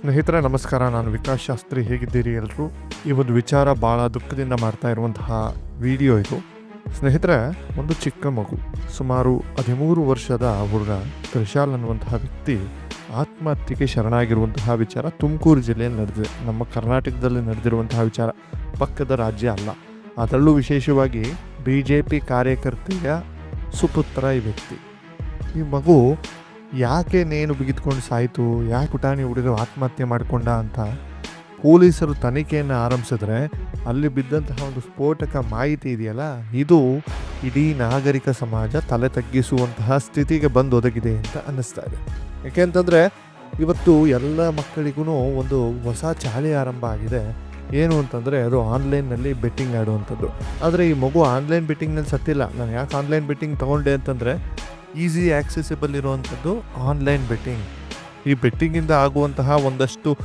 ಸ್ನೇಹಿತರೆ, ನಮಸ್ಕಾರ. ನಾನು ವಿಕಾಸ್ ಶಾಸ್ತ್ರಿ. ಹೇಗಿದ್ದೀರಿ ಎಲ್ಲರೂ ಈ ಒಂದು ವಿಚಾರ ಭಾಳ ದುಃಖದಿಂದ ಮಾಡ್ತಾ ಇರುವಂತಹ ವಿಡಿಯೋ ಇದು. ಸ್ನೇಹಿತರೆ, ಒಂದು ಚಿಕ್ಕ ಮಗು, ಸುಮಾರು ಹದಿಮೂರು ವರ್ಷದ ಹುಡುಗ ಕೃಷಾಲ್ ಅನ್ನುವಂತಹ ವ್ಯಕ್ತಿ ಆತ್ಮಹತ್ಯೆಗೆ ಶರಣಾಗಿರುವಂತಹ ವಿಚಾರ ತುಮಕೂರು ಜಿಲ್ಲೆಯಲ್ಲಿ ನಡೆದಿದೆ. ನಮ್ಮ ಕರ್ನಾಟಕದಲ್ಲಿ ನಡೆದಿರುವಂತಹ ವಿಚಾರ ಪಕ್ಕದ ರಾಜ್ಯ ಅಲ್ಲ. ಅದರಲ್ಲೂ ವಿಶೇಷವಾಗಿ ಬಿ ಜೆ ಪಿ ಕಾರ್ಯಕರ್ತೆಯ ಸುಪುತ್ರ ಈ ವ್ಯಕ್ತಿ. ಈ ಮಗು ಯಾಕೆ ನೇನು ಬಿಗಿದ್ಕೊಂಡು ಸಾಯಿತು? ಯಾಕೆ ಪುಟಾಣಿ ಹುಡುಗರು ಆತ್ಮಹತ್ಯೆ ಮಾಡಿಕೊಂಡ ಅಂತ? ಪೊಲೀಸರು ತನಿಖೆಯನ್ನು ಆರಂಭಿಸಿದ್ರೆ ಅಲ್ಲಿ ಬಿದ್ದಂತಹ ಒಂದು ಸ್ಫೋಟಕ ಮಾಹಿತಿ ಇದೆಯಲ್ಲ? ಇದು ಇಡೀ ನಾಗರಿಕ ಸಮಾಜ ತಲೆ ತಗ್ಗಿಸುವಂತಹ ಸ್ಥಿತಿಗೆ ಬಂದು ಒದಗಿದೆ ಅಂತ ಅನ್ನಿಸ್ತಾ ಇದೆ. ಯಾಕೆಂತಂದರೆ ಇವತ್ತು ಎಲ್ಲ ಮಕ್ಕಳಿಗೂ ಒಂದು ಹೊಸ ಚಾಳಿ ಆರಂಭ ಆಗಿದೆ. ಏನು ಅಂತಂದರೆ ಅದು ಆನ್ಲೈನ್ನಲ್ಲಿ ಬೆಟ್ಟಿಂಗ್ ಆಡುವಂಥದ್ದು. ಆದರೆ ಈ ಮಗು ಆನ್ಲೈನ್ ಬೆಟ್ಟಿಂಗ್ನಲ್ಲಿ ಸತ್ತಿಲ್ಲ. ನಾನು ಯಾಕೆ ಆನ್ಲೈನ್ ಬೆಟ್ಟಿಂಗ್ ತೊಗೊಂಡೆ ಅಂತಂದರೆ ಈಸಿ ಆಕ್ಸೆಸಿಬಲ್ ಇರುವಂಥದ್ದು ಆನ್ಲೈನ್ ಬೆಟ್ಟಿಂಗ್ ಈ ಬೆಟ್ಟಿಂಗಿಂದ ಆಗುವಂತಹ ಒಂದಷ್ಟು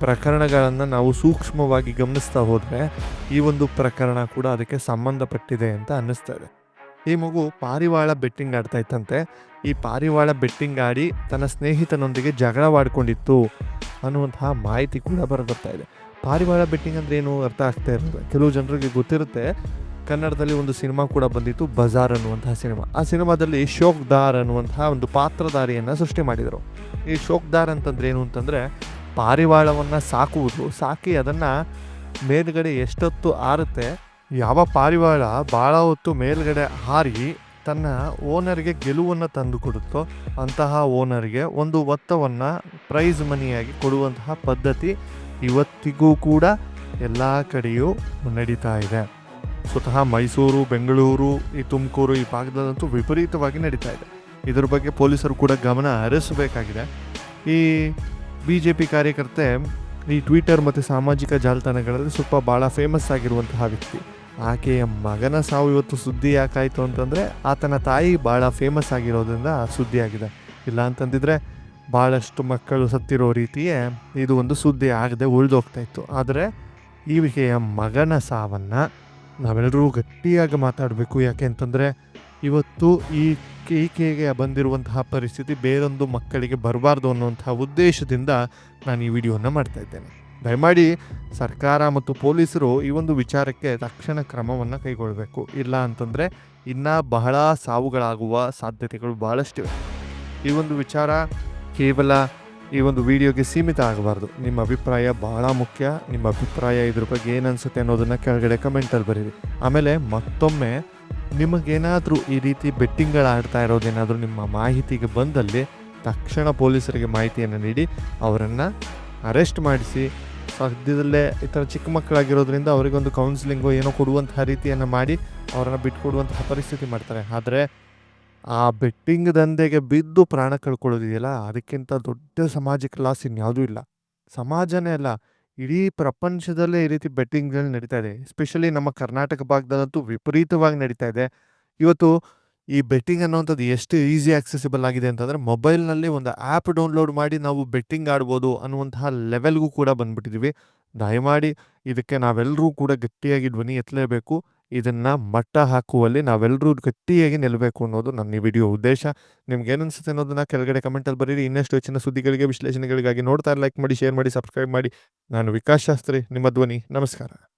ಪ್ರಕರಣಗಳನ್ನು ನಾವು ಸೂಕ್ಷ್ಮವಾಗಿ ಗಮನಿಸ್ತಾ ಹೋದರೆ ಈ ಒಂದು ಪ್ರಕರಣ ಕೂಡ ಅದಕ್ಕೆ ಸಂಬಂಧಪಟ್ಟಿದೆ ಅಂತ ಅನ್ನಿಸ್ತಾ ಇದೆ. ಈ ಮಗು ಪಾರಿವಾಳ ಬೆಟ್ಟಿಂಗ್ ಆಡ್ತಾ ಇತ್ತಂತೆ. ಈ ಪಾರಿವಾಳ ಬೆಟ್ಟಿಂಗ್ ಆಡಿ ತನ್ನ ಸ್ನೇಹಿತನೊಂದಿಗೆ ಜಗಳವಾಡ್ಕೊಂಡಿತ್ತು ಅನ್ನುವಂತಹ ಮಾಹಿತಿ ಕೂಡ ಬರಬರ್ತಾ ಇದೆ. ಪಾರಿವಾಳ ಬೆಟ್ಟಿಂಗ್ ಅಂದ್ರೆ ಏನು ಅರ್ಥ ಆಗ್ತಾ ಇರಲಿಲ್ಲ ಕೆಲವು ಜನರಿಗೆ ಗೊತ್ತಿರುತ್ತೆ ಕನ್ನಡದಲ್ಲಿ ಒಂದು ಸಿನಿಮಾ ಕೂಡ ಬಂದಿತ್ತು, ಬಜಾರ್ ಅನ್ನುವಂತಹ ಸಿನಿಮಾ. ಆ ಸಿನಿಮಾದಲ್ಲಿ ಶೋಕ್ದಾರ್ ಅನ್ನುವಂತಹ ಒಂದು ಪಾತ್ರಧಾರಿಯನ್ನು ಸೃಷ್ಟಿ ಮಾಡಿದರು. ಈ ಶೋಕ್ದಾರ್ ಅಂತಂದ್ರೆ ಏನು ಅಂತಂದರೆ, ಪಾರಿವಾಳವನ್ನು ಸಾಕುವುದು, ಸಾಕಿ ಅದನ್ನು ಮೇಲ್ಗಡೆ ಎಷ್ಟೊತ್ತು ಆರುತ್ತೆ, ಯಾವ ಪಾರಿವಾಳ ಭಾಳ ಹೊತ್ತು ಮೇಲ್ಗಡೆ ಹಾರಿ ತನ್ನ ಓನರ್ಗೆ ಗೆಲುವನ್ನು ತಂದು ಕೊಡುತ್ತೋ ಅಂತಹ ಓನರ್ಗೆ ಒಂದು ಒತ್ತವನ್ನು ಪ್ರೈಸ್ ಮನಿಯಾಗಿ ಕೊಡುವಂತಹ ಪದ್ಧತಿ ಇವತ್ತಿಗೂ ಕೂಡ ಎಲ್ಲ ಕಡೆಯೂ ನಡೀತಾ ಇದೆ. ಸ್ವತಃ ಮೈಸೂರು, ಬೆಂಗಳೂರು, ಈ ತುಮಕೂರು ಈ ಭಾಗದಲ್ಲಂತೂ ವಿಪರೀತವಾಗಿ ನಡೀತಾ ಇದೆ. ಇದರ ಬಗ್ಗೆ ಪೊಲೀಸರು ಕೂಡ ಗಮನ ಹರಿಸಬೇಕಾಗಿದೆ. ಈ ಬಿ ಜೆ ಪಿ ಕಾರ್ಯಕರ್ತೆ ಈ ಟ್ವಿಟರ್ ಮತ್ತು ಸಾಮಾಜಿಕ ಜಾಲತಾಣಗಳಲ್ಲಿ ಸ್ವಲ್ಪ ಭಾಳ ಫೇಮಸ್ ಆಗಿರುವಂತಹ ವ್ಯಕ್ತಿ. ಆಕೆಯ ಮಗನ ಸಾವು ಇವತ್ತು ಸುದ್ದಿ ಯಾಕಾಯಿತು ಅಂತಂದರೆ ಆತನ ತಾಯಿ ಭಾಳ ಫೇಮಸ್ ಆಗಿರೋದ್ರಿಂದ ಸುದ್ದಿ ಆಗಿದೆ ಇಲ್ಲ ಅಂತಂದಿದ್ರೆ ಭಾಳಷ್ಟು ಮಕ್ಕಳು ಸತ್ತಿರೋ ರೀತಿಯೇ ಇದು ಒಂದು ಸುದ್ದಿ ಆಗದೆ ಉಳಿದೋಗ್ತಾ ಇತ್ತು. ಆದರೆ ಈಕೆಯ ಮಗನ ಸಾವನ್ನು ನಾವೆಲ್ಲರೂ ಗಟ್ಟಿಯಾಗಿ ಮಾತಾಡಬೇಕು. ಯಾಕೆ ಅಂತಂದರೆ ಇವತ್ತು ಈ ಈಕೆಗೆ ಬಂದಿರುವಂತಹ ಪರಿಸ್ಥಿತಿ ಬೇರೊಂದು ಮಕ್ಕಳಿಗೆ ಬರಬಾರ್ದು ಅನ್ನುವಂತಹ ಉದ್ದೇಶದಿಂದ ನಾನು ಈ ವಿಡಿಯೋನ ಮಾಡ್ತಾ ಇದ್ದೇನೆ. ದಯಮಾಡಿ ಸರ್ಕಾರ ಮತ್ತು ಪೊಲೀಸರು ಈ ಒಂದು ವಿಚಾರಕ್ಕೆ ತಕ್ಷಣ ಕ್ರಮವನ್ನು ಕೈಗೊಳ್ಳಬೇಕು. ಇಲ್ಲ ಅಂತಂದರೆ ಇನ್ನೂ ಬಹಳ ಸಾವುಗಳಾಗುವ ಸಾಧ್ಯತೆಗಳು ಭಾಳಷ್ಟಿವೆ ಈ ಒಂದು ವಿಚಾರ ಕೇವಲ ಈ ಒಂದು ವಿಡಿಯೋಗೆ ಸೀಮಿತ ಆಗಬಾರ್ದು. ನಿಮ್ಮ ಅಭಿಪ್ರಾಯ ಬಹಳ ಮುಖ್ಯ. ನಿಮ್ಮ ಅಭಿಪ್ರಾಯ ಇದ್ರ ಬಗ್ಗೆ ಏನು ಅನಿಸುತ್ತೆ ಅನ್ನೋದನ್ನು ಕೆಳಗಡೆ ಕಮೆಂಟಲ್ಲಿ ಬರೀರಿ. ಆಮೇಲೆ ಮತ್ತೊಮ್ಮೆ ನಿಮಗೇನಾದರೂ ಈ ರೀತಿ ಬೆಟ್ಟಿಂಗ್ಗಳು ಆಡ್ತಾ ಇರೋದೇನಾದರೂ ನಿಮ್ಮ ಮಾಹಿತಿಗೆ ಬಂದಲ್ಲಿ ತಕ್ಷಣ ಪೊಲೀಸರಿಗೆ ಮಾಹಿತಿಯನ್ನು ನೀಡಿ, ಅವರನ್ನು ಅರೆಸ್ಟ್ ಮಾಡಿಸಿ, ಸದ್ಯದಲ್ಲೇ ಈ ಥರ ಚಿಕ್ಕ ಮಕ್ಕಳಾಗಿರೋದ್ರಿಂದ ಅವರಿಗೊಂದು ಕೌನ್ಸಿಲಿಂಗು ಏನೋ ಕೊಡುವಂತಹ ರೀತಿಯನ್ನು ಮಾಡಿ, ಅವರನ್ನು ಬಿಟ್ಕೊಡುವಂತಹ ಪರಿಸ್ಥಿತಿ ಮಾಡ್ತಾರೆ. ಆದರೆ ಆ ಬೆಟ್ಟಿಂಗ್ ದಂಧೆಗೆ ಬಿದ್ದು ಪ್ರಾಣ ಕಳ್ಕೊಳ್ಳೋದಿದೆಯಲ್ಲ? ಅದಕ್ಕಿಂತ ದೊಡ್ಡ ಸಮಾಜಕ್ಕೆ ಲಾಸ್ ಇನ್ಯಾವುದೂ ಇಲ್ಲ. ಸಮಾಜನೇ ಅಲ್ಲ, ಇಡೀ ಪ್ರಪಂಚದಲ್ಲೇ ಈ ರೀತಿ ಬೆಟ್ಟಿಂಗ್ಗಳು ನಡೀತಾ ಇದೆ. ಎಸ್ಪೆಷಲಿ ನಮ್ಮ ಕರ್ನಾಟಕ ಭಾಗದಲ್ಲಂತೂ ವಿಪರೀತವಾಗಿ ನಡೀತಾ ಇದೆ. ಇವತ್ತು ಈ ಬೆಟ್ಟಿಂಗ್ ಅನ್ನೋವಂಥದ್ದು ಎಷ್ಟು ಈಸಿ ಆಕ್ಸೆಸಿಬಲ್ ಆಗಿದೆ ಅಂತಂದರೆ, ಮೊಬೈಲ್ನಲ್ಲಿ ಒಂದು ಆ್ಯಪ್ ಡೌನ್ಲೋಡ್ ಮಾಡಿ ನಾವು ಬೆಟ್ಟಿಂಗ್ ಆಡ್ಬೋದು ಅನ್ನುವಂತಹ ಲೆವೆಲ್ಗೂ ಕೂಡ ಬಂದ್ಬಿಟ್ಟಿದ್ದೀವಿ ದಯಮಾಡಿ ಇದಕ್ಕೆ ನಾವೆಲ್ಲರೂ ಕೂಡ ಗಟ್ಟಿಯಾಗಿ ಧ್ವನಿ ಎತ್ತಲೇಬೇಕು. ಇದನ್ನು ಮಟ್ಟ ಹಾಕುವಲ್ಲಿ ನಾವೆಲ್ಲರೂ ಗಟ್ಟಿಯಾಗಿ ನಿಲ್ಲಬೇಕು ಅನ್ನೋದು ನನ್ನ ಈ ವಿಡಿಯೋ ಉದ್ದೇಶ. ನಿಮ್ಗೆ ಅನಿಸುತ್ತೆ ಅನ್ನೋದನ್ನ ಕೆಳಗಡೆ ಕಮೆಂಟಲ್ಲಿ ಬರೀರಿ. ಇನ್ನಷ್ಟು ಹೆಚ್ಚಿನ ಸುದ್ದಿಗಳಿಗೆ, ವಿಶ್ಲೇಷಣೆಗಳಿಗಾಗಿ ನೋಡ್ತಾ ಲೈಕ್ ಮಾಡಿ ಶೇರ್ ಮಾಡಿ ಸಬ್ಸ್ಕ್ರೈಬ್ ಮಾಡಿ. ನಾನು ವಿಕಾಸ್ ಶಾಸ್ತ್ರಿ, ನಿಮ್ಮ ಧ್ವನಿ. ನಮಸ್ಕಾರ.